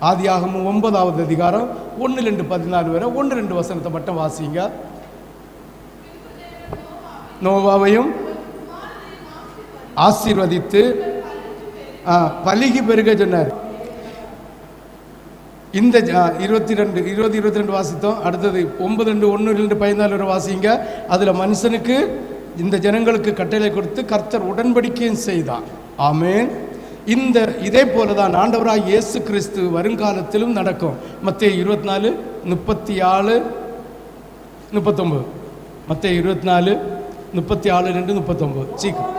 ஆதியாகமும் ஒன்பதாவது அதிகாரம் ஒன்று ரெண்டு பதினாலு வரை ஒன்று ரெண்டு வசனத்தை மட்டும் வாசிங்க. நோவாவையும் ஆசீர்வதித்து பலிகி பெருக சொன்னார். இந்த ஜ- இருபத்தி ரெண்டு இருபது இருபத்தி ரெண்டு வாசித்தோம். அடுத்தது ஒன்பது ரெண்டு ஒன்று ரெண்டு பதினாலு வரை வாசிங்க. அதில் மனுஷனுக்கு இந்த ஜனங்களுக்கு கட்டளை கொடுத்து கர்த்தர் உடன்படிக்கையும் செய்தான் ஆமென். இந்த இதே போல தான் ஆண்டவராக இயேசு கிறிஸ்து வருங்காலத்திலும் நடக்கும். மத்திய இருபத்தி நாலு முப்பத்தி ஆறு முப்பத்தொம்பது. மத்திய இருபத்தி நாலு முப்பத்தி ஆறு ரெண்டு முப்பத்தொம்பது. சீக்கிரம்.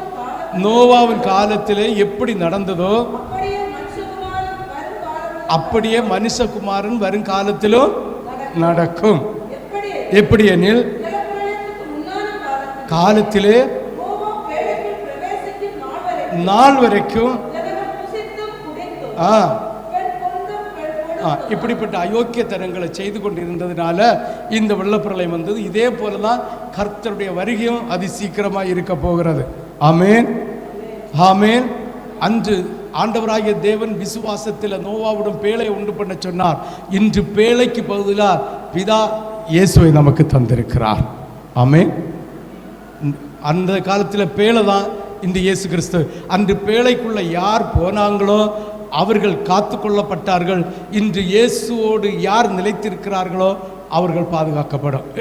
நோவாவின் காலத்தில் எப்படி நடந்ததோ அப்படியே மனுஷகுமாரன் வரும் வருங்காலத்திலும் நடக்கும். எப்படி எனில் காலத்தில் காலத்திலே நாள் வரைக்கும் ஆ, ஆ, இப்படிப்பட்ட அயோக்கியத்தனங்களை செய்து கொண்டிருந்ததுனால இந்த வெள்ளப்பிரளயம் வந்தது. இதே போல தான் கர்த்தருடைய வருகையும் அதி சீக்கிரமாக இருக்க போகிறது. ஆமேன். ஆமேன். அன்று ஆண்டவராகிய தேவன் விசுவாசத்தில் நோவாவிடம் பேழை உண்டு பண்ண சொன்னார். இன்று பேழைக்கு பதிலாக பிதா இயேசுவை நமக்கு தந்திருக்கிறார். ஆமேன். அந்த காலத்தில் பேழை தான் இந்த இயேசு கிறிஸ்து. அன்று பேழைக்குள்ள யார் போனாங்களோ அவர்கள் காத்து கொள்ளப்பட்டார்கள் இன்று இயேசுவோடு யார் நிலைத்திருக்கிறார்களோ அவர்கள் பாதுகாக்கப்படும்.